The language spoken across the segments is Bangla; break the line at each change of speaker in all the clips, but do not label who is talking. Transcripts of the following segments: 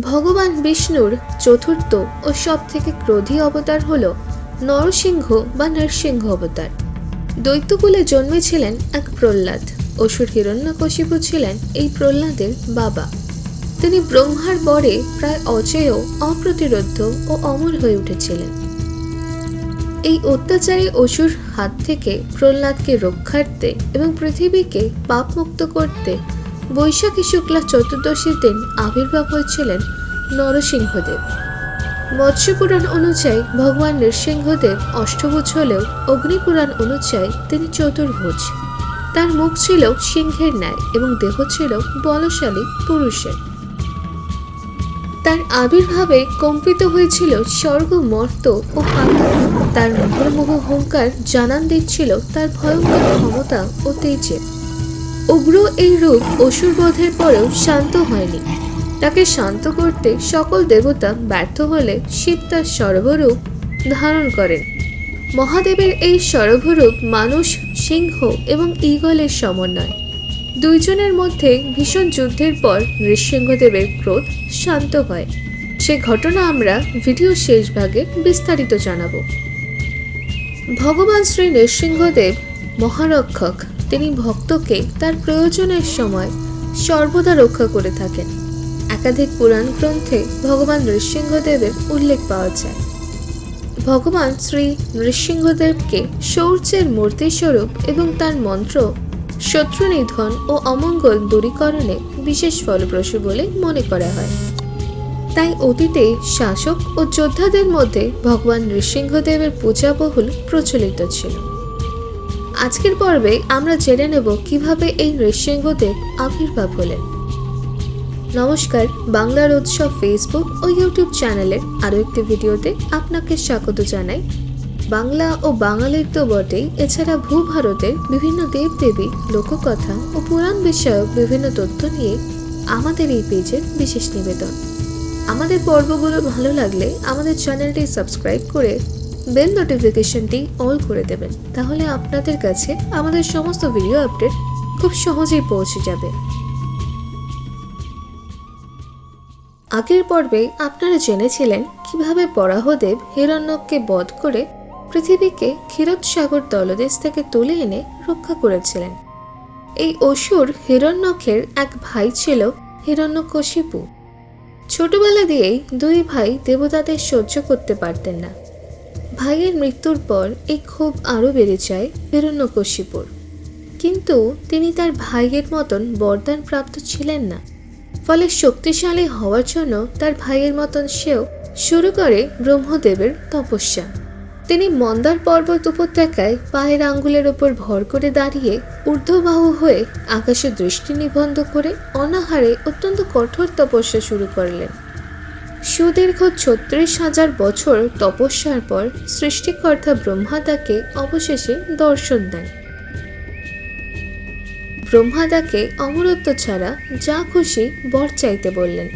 ভগবান বিষ্ণুর চতুর্থ ও সব থেকে ক্রোধী অবতার হল নরসিংহ বা নরসিংহ অবতার। দৈত্যকুলে জন্মেছিলেন এক প্রহ্লাদ। অসুর হিরণ্যকশিপু ছিলেন এই প্রহ্লাদের বাবা। তিনি ব্রহ্মার বরে প্রায় অজেয় অপ্রতিরোধ্য ও অমর হয়ে উঠেছিলেন। এই অত্যাচারী অসুর হাত থেকে প্রহ্লাদকে রক্ষার্থে এবং পৃথিবীকে পাপমুক্ত করতে বৈশাখী শুক্লা চতুর্দশীর দিন আবির্ভাব হয়েছিলেন নরসিংহদেব। মৎস্যপুরাণ অনুযায়ী ভগবান নৃসিংহদেব অষ্টভুজ হলেও অগ্নিপুরাণ অনুযায়ী তিনি চতুর্ভুজ। তার মুখ ছিল সিংহের ন্যায় এবং দেহ ছিল বলশালী পুরুষের। তার আবির্ভাবে কম্পিত হয়েছিল স্বর্গ, মর্ত ও পাতাল তার মুহুর্মুহু হুঙ্কার জানান দিচ্ছিল তার ভয়ঙ্কর ক্ষমতা ও তেজে। উগ্র এই রূপ অসুরবধের পরেও শান্ত হয়নি। তাকে শান্ত করতে সকল দেবতা ব্যর্থ হলে শিব তার সর্বরূপ ধারণ করেন। মহাদেবের এই সর্বরূপ মানুষ, সিংহ এবং ঈগলের সমন্বয়। দুইজনের মধ্যে ভীষণ যুদ্ধের পর নৃসিংহদেবের ক্রোধ শান্ত হয়। সে ঘটনা আমরা ভিডিও শেষ ভাগে বিস্তারিত জানাব। ভগবান শ্রী নৃসিংহদেব মহারক্ষক তিনি ভক্তকে তার প্রয়োজনের সময় সর্বদা রক্ষা করে থাকেন। একাধিক পুরাণ গ্রন্থে ভগবান নৃসিংহদেবের উল্লেখ পাওয়া যায়। ভগবান শ্রী নৃসিংহদেবকে শৌর্যের মূর্তিস্বরূপ এবং তার মন্ত্র, শত্রু নিধন ও অমঙ্গল দূরীকরণে বিশেষ ফলপ্রসূ বলে মনে করা হয়। তাই অতীতে শাসক ও যোদ্ধাদের মধ্যে ভগবান নৃসিংহদেবের পূজা বহুল প্রচলিত ছিল। আজকের পর্বে আমরা জেনে নেব কীভাবে এই নৃসিংহদেব আবির্ভাব হলেন। নমস্কার, বাংলার উৎসব ফেসবুক ও ইউটিউব চ্যানেলের আরও একটি ভিডিওতে আপনাকে স্বাগত জানাই। বাংলা ও বাঙালির তো বটেই এছাড়া ভূভারতের বিভিন্ন দেবদেবী, লোককথা ও পুরাণ বিষয়ক বিভিন্ন তথ্য নিয়ে আমাদের এই পেজের বিশেষ নিবেদন। আমাদের পর্বগুলো ভালো লাগলে আমাদের চ্যানেলটি সাবস্ক্রাইব করে বেল নোটিফিকেশনটি অল করে দেবেন। তাহলে আপনাদের কাছে আমাদের সমস্ত ভিডিও আপডেট খুব সহজেই পৌঁছে যাবে। আগের পর্বে আপনারা জেনেছিলেন কীভাবে বরাহদেব হিরণ্যককে বধ করে পৃথিবীকে ক্ষীরত সাগর তলদেশ থেকে তুলে এনে রক্ষা করেছিলেন। এই অসুর হিরণ্যকের এক ভাই ছিল হিরণ্যকশিপু। ছোটবেলা দিয়েই দুই ভাই দেবতাদের সহ্য করতে পারতেন না। ভাইয়ের মৃত্যুর পর এই ক্ষোভ আরও বেড়ে যায় হিরণ্যকশিপুর। কিন্তু তিনি তার ভাইয়ের মতন বরদান প্রাপ্ত ছিলেন না। ফলে শক্তিশালী হওয়ার জন্য তার ভাইয়ের মতন সেও শুরু করে ব্রহ্মদেবের তপস্যা। তিনি মন্দার পর্বত উপত্যকায় পায়ের আঙ্গুলের ওপর ভর করে দাঁড়িয়ে ঊর্ধ্ববাহু হয়ে আকাশে দৃষ্টি নিবন্ধ করে অনাহারে অত্যন্ত কঠোর তপস্যা শুরু করলেন। সুদীর্ঘ ছত্রিশ হাজার বছর তপস্যার পর সৃষ্টিকর্তা ব্রহ্মা তাকে অবশেষে দর্শন দেন। ব্রহ্মা তাকে অমরত্ব ছাড়া যা খুশি বর চাইতে বললেন।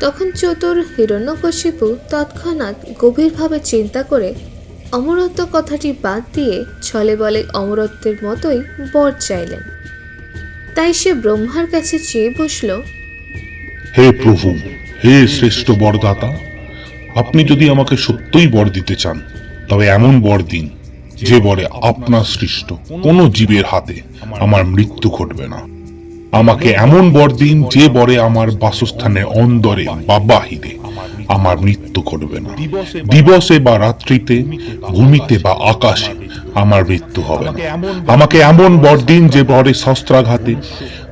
তখন চতুর হিরণ্যকশিপু তৎক্ষণাৎ গভীরভাবে চিন্তা করে অমরত্ব কথাটি বাদ দিয়ে ছলে বলে অমরত্বের মতোই বর চাইলেন। তাই সে ব্রহ্মার কাছে চেয়ে বসল,
হে প্রভু হে শ্রেষ্ঠ বরদাতা, আপনি যদি আমাকে সত্যই বর দিতে চান, তবে এমন বর দিন যে বরে আপনার সৃষ্ট কোনো জীবের হাতে আমার মৃত্যু ঘটবে না। আমাকে এমন বর দিন যে বরে আমার বাসস্থানের অন্দরে বা বাহিরে আমার মৃত্যু ঘটবে না। দিবসে বা রাত্রিতে, ভূমিতে বা আকাশে আমার মৃত্যু হবে না। আমাকে এমন বর দিন যে বরে শস্ত্রাঘাতে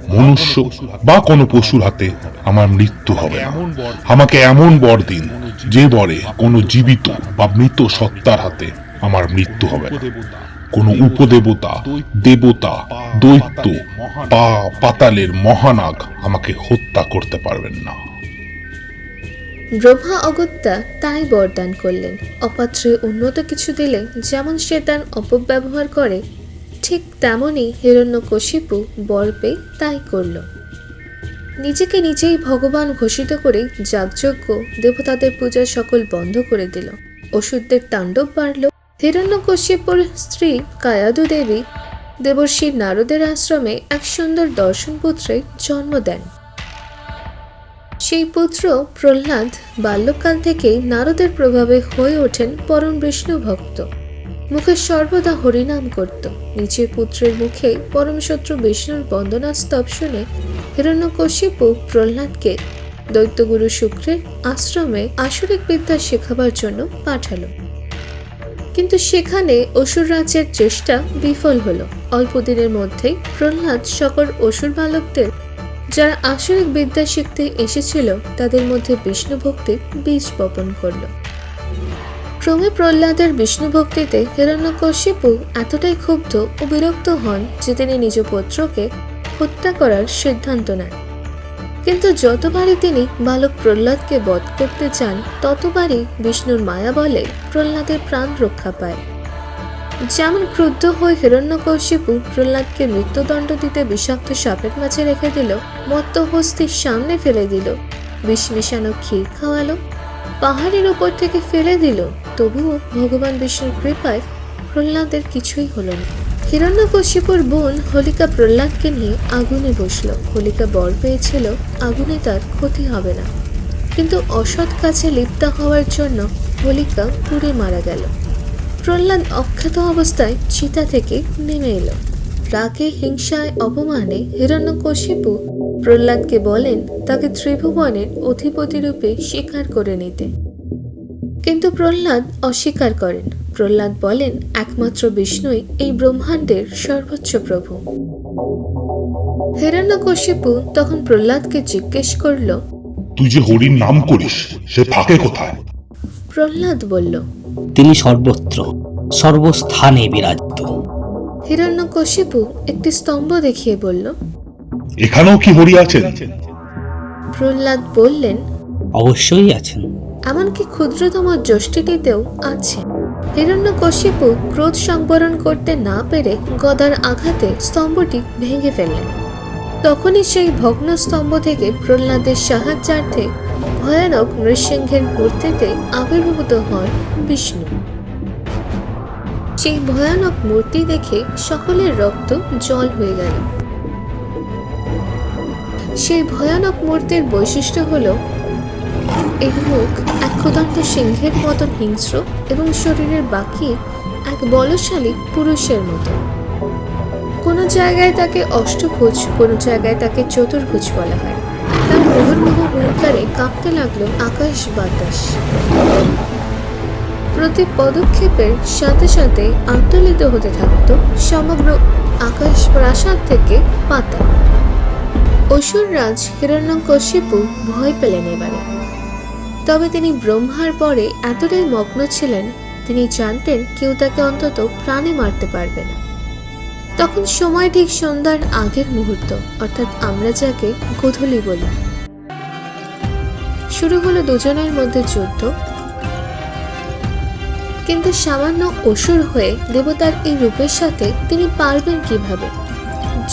মনুষ্য বা কোনো পশুর হাতে আমার মৃত্যু হবে। না আমাকে এমন বর দিন, যে বরে কোনো জীবিত বা মৃত সত্তার হাতে আমার মৃত্যু হবে না। কোনো উপদেবতা, দেবতা, দৈত্য পা পাতালের মহানাগ আমাকে হত্যা করতে পারবেন না।
ব্রহ্মা অগত্যা তাই বরদান করলেন। অপাত্রে উন্নত কিছু দিলে যেমন সে তার অপব্যবহার করে ঠিক তেমনই হিরণ্যকশিপু বর পেয়ে তাই করল। নিজেকে নিজেই ভগবান ঘোষিত করে যাগযজ্ঞ দেবতাদের পূজা সকল বন্ধ করে দিল। ওষুধদের তাণ্ডব বাড়ল। হিরণ্যকশিপুর স্ত্রী কায়াদু দেবী দেবর্ষী নারদের আশ্রমে এক সুন্দর দর্শন পুত্রে জন্ম দেন। সেই পুত্র প্রহ্লাদ বাল্যকাল থেকেই নারদের প্রভাবে হয়ে ওঠেন পরম বিষ্ণু ভক্ত মুখে সর্বদা হরিনাম করত। নিজের পুত্রের মুখে পরম শত্রু বিষ্ণুর বন্দনাস্তব শুনে হিরণ্যকশিপু প্রহ্লাদকে দৈত্যগুরু শুক্রের আশ্রমে আসরিক বিদ্যা শেখাবার জন্য পাঠালো। কিন্তু সেখানে অসুর রাজ্যের চেষ্টা বিফল হলো। অল্প দিনের মধ্যেই প্রহ্লাদ সকল অসুর বালকদের যারা আসরিক বিদ্যা শিখতে এসেছিল, তাদের মধ্যে বিষ্ণু ভক্তির বীজ বপন করল। ক্রমে প্রহ্লাদের বিষ্ণু ভক্তিতে হিরণ্যকশিপু এতটাই ক্ষুব্ধ ও বিরক্ত হন যে তিনি নিজ পুত্রকে হত্যা করার সিদ্ধান্ত নেন। কিন্তু যতবারই তিনি বালক প্রহ্লাদকে বধ করতে চান, ততবারই বিষ্ণুর মায়া বলে প্রহ্লাদের প্রাণ রক্ষা পায়। যেমন ক্রুদ্ধ হয়ে হিরণ্যকশিপু প্রহ্লাদকে মৃত্যুদণ্ড দিতে বিষাক্ত সাপের মাঝে রেখে দিল মত্ত হস্তির সামনে ফেলে দিল, বিষ মিশানো ক্ষীর খাওয়ালো, পাহাড়ের উপর থেকে ফেলে দিল। তবুও ভগবান বিষ্ণুর কৃপায় প্রহ্লাদের কিছুই হলো না। হিরণ্যকশিপুর বোন হোলিকা প্রহ্লাদকে নিয়ে আগুনে বসল। হোলিকা বর পেয়েছিল, আগুনে তার ক্ষতি হবে না। কিন্তু অসৎ কাছে লিপ্ত হওয়ার জন্য হোলিকা পুড়ে মারা গেল। প্রহ্লাদ অখ্যাত অবস্থায় চিতা থেকে নেমে এলো। রাগে, হিংসায়, অপমানে হিরণ্যকশিপু প্রহ্লাদকে বলেন, তাকে ত্রিভুবনের অধিপতি রূপে স্বীকার করে নিতে। কিন্তু প্রহ্লাদ অস্বীকার করেন। প্রহ্লাদ বলেন একমাত্র বিষ্ণুই এই ব্রহ্মাণ্ডের সর্বোচ্চ প্রভু। হিরণ্যকশিপু তখন প্রহ্লাদকে জিজ্ঞেস করল
তুই যে হরির নাম করিস সে থাকে কোথায়?
প্রহ্লাদ বলল
তিনি সর্বত্র সর্বস্থানে বিরাজিত।
হিরণ্যকশিপু একটি স্তম্ভ দেখিয়ে বলল
এখানেও কি হরি আছেন?
প্রহ্লাদ বললেন
অবশ্যই আছেন।
এমনকি ক্ষুদ্রতম যষ্টিটিতেও আছে। হিরণ্যকশিপু ক্রোধ সংবরণ করতে না পেরে গদার আঘাতে স্তম্ভটি ভেঙে ফেললেন তখনই সেই ভগ্ন স্তম্ভ থেকে প্রহ্লাদের সাহায্যার্থে ভয়ানক নৃসিংহের মূর্তিতে আবির্ভূত হন বিষ্ণু। সেই ভয়ানক মূর্তি দেখে সকলের রক্ত জল হয়ে গেল। সেই ভয়ানক মূর্তির বৈশিষ্ট্য হলো এর মুখ এক ক্ষুদন্ত সিংহের মতন হিংস্র এবং শরীরের বাকি এক বলশালী পুরুষের মতো। কোনো জায়গায় তাকে অষ্টভুজ, কোনো জায়গায় তাকে চতুর্ভুজ বলা হয়। তার মুহুর্মুহ হুঙ্কারে কাঁপতে লাগল আকাশ বাতাস। প্রতি পদক্ষেপের সাথে সাথে আন্দোলিত হতে থাকতো সমগ্র আকাশ প্রাসাদ থেকে পাতা। অসুররাজ হিরণ্যকশিপু ভয় পেলেন এবারে। তবে তিনি ব্রহ্মার পরে এতটাই মগ্ন ছিলেন, তিনি জানতেন কেউ তাকে অন্তত প্রাণে মারতে পারবে না। তখন সময় ঠিক সন্ধ্যার আগের মুহূর্ত, অর্থাৎ আমরা যাকে গোধূলি বলি। শুরু হলো দুজনের মধ্যে যুদ্ধ। কিন্তু সামান্য অসুর হয়ে দেবতার এই রূপের সাথে তিনি পারবেন কীভাবে?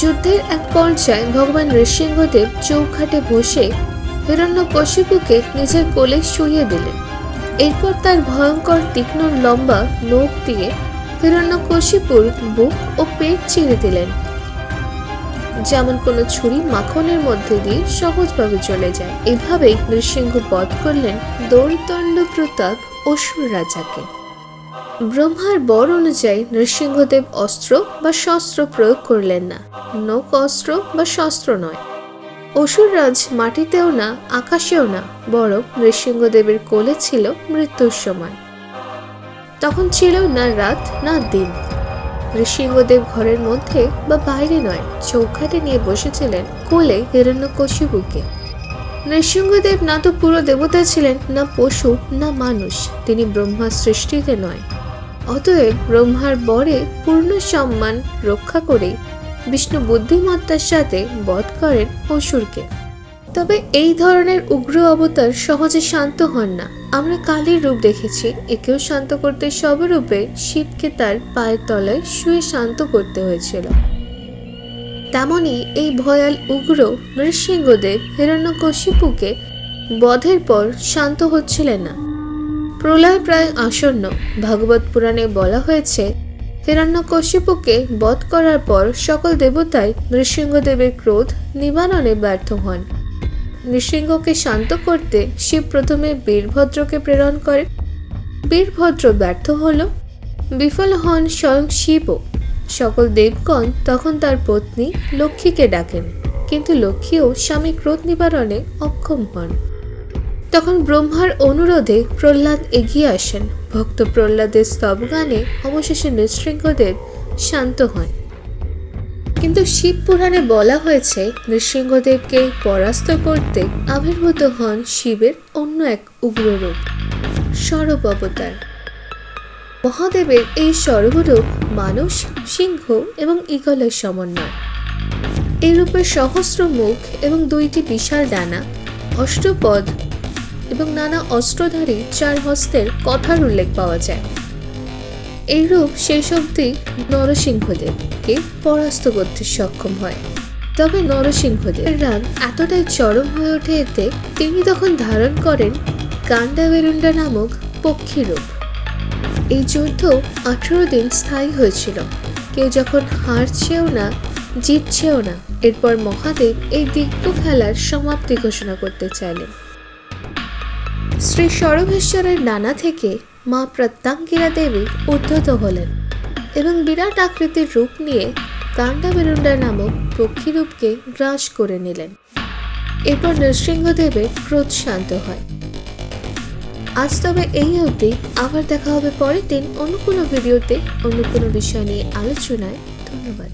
যুদ্ধের এক পর্যায়ে ভগবান নৃসিংহদেব চৌখাটে বসে হিরণ্যকশিপুকে নিজের কোলে শুইয়ে দিলেন। এরপর তার ভয়ঙ্কর তীক্ষ্ণ লম্বা নখ দিয়ে হিরণ্যকশিপুর বুক ও পেট চিরে দিলেন। যেমন কোনো ছুরি মাখনের মধ্যে দিয়ে সহজভাবে চলে যায়, এভাবেই নৃসিংহ বধ করলেন দৌড়দণ্ড প্রতাপ অসুর রাজাকে। ব্রহ্মার বর অনুযায়ী নৃসিংহদেব অস্ত্র বা শস্ত্র প্রয়োগ করলেন না। নৌক অস্ত্র বা শস্ত্র নয়। অসুররাজ মাটিতেও না, আকাশেও না, বরং নৃসিংহদেবের কোলে ছিল মৃত্যুর সময়। তখন ছিল না রাত, না দিন। নৃসিংহদেব ঘরের মধ্যে বা বাইরে নয় চৌখাটে নিয়ে বসেছিলেন কোলে হিরণ্যকশিপুকে নৃসিংহদেব না তো পুরো দেবতা ছিলেন, না পশু, না মানুষ, তিনি ব্রহ্মার সৃষ্টিতে নয়। অতএব ব্রহ্মার বরে পূর্ণ সম্মান রক্ষা করে বিষ্ণু বুদ্ধিমত্তার সাথে বধ করেন অসুরকে। তবে এই ধরনের উগ্র অবতার সহজে শান্ত হন না। আমরা কালীর রূপ দেখেছি, একেও শান্ত করতে সবরূপে শিবকে তার পায়ের তলায় শুয়ে শান্ত করতে হয়েছিল। তেমনই এই ভয়াল উগ্র নৃসিংহদেব হিরণ্যকশিপুকে বধের পর শান্ত হচ্ছিলেন না। প্রলয় প্রায় আসন্ন। ভাগবত পুরাণে বলা হয়েছে হিরণ্যকশিপুকে বধ করার পর সকল দেবতাই নৃসিংহদেবের ক্রোধ নিবারণে ব্যর্থ হন। নৃসিংহকে শান্ত করতে শিব প্রথমে বীরভদ্রকে প্রেরণ করে। বীরভদ্র ব্যর্থ হল, বিফল হন স্বয়ং শিবও সকল দেবগণ তখন তার পত্নী লক্ষ্মীকে ডাকেন, কিন্তু লক্ষ্মীও স্বামী ক্রোধ নিবারণে অক্ষম হন। তখন ব্রহ্মার অনুরোধে প্রহ্লাদ এগিয়ে আসেন। ভক্ত প্রহ্লাদের স্তবগানে অবশেষে নৃসিংহদেব শান্ত হন। কিন্তু শিব পুরাণে বলা হয়েছে নৃসিংহদেবকে পরাস্ত করতে আবির্ভূত হন শিবের অন্য এক উগ্ররূপ, সরব অবতার। মহাদেবের এই সর্বরূপ মানুষ সিংহ এবং ইগলের সমন্বয়। এই রূপের সহস্র মুখ এবং দুইটি বিশাল ডানা, অষ্টপদ এবং নানা অস্ত্রধারী চার হস্তের কথার উল্লেখ পাওয়া যায়। এই রূপ শেষ অবধি নরসিংহদেবকে পরাস্ত করতে সক্ষম হয়। তবে নরসিংহদেবের রাগ এতটাই চরম হয়ে ওঠে এতে তিনি তখন ধারণ করেন কান্ডাবেরুন্ডা নামক পক্ষী রূপ এই যুদ্ধ আঠেরো দিন স্থায়ী হয়েছিল। কেউ যখন হারছেও না, জিতছেও না, এরপর মহাদেব এই দিব্য খেলার সমাপ্তি ঘোষণা করতে চাইলেন। শ্রী সরভেশ্বরের নানা থেকে মা প্রত্যাঙ্গিরা দেবী উদ্ধত হলেন এবং বিরাট আকৃতির রূপ নিয়ে কাণ্ডাবেরুন্ডা নামক পক্ষীরূপকে গ্রাস করে নিলেন। এরপর নৃসিংহদেবের ক্রোধ শান্ত হয়। আজ তবে এই অবধি আবার দেখা হবে পরের দিন অন্য কোনো ভিডিওতে, অন্য কোনো বিষয় নিয়ে আলোচনায়। ধন্যবাদ।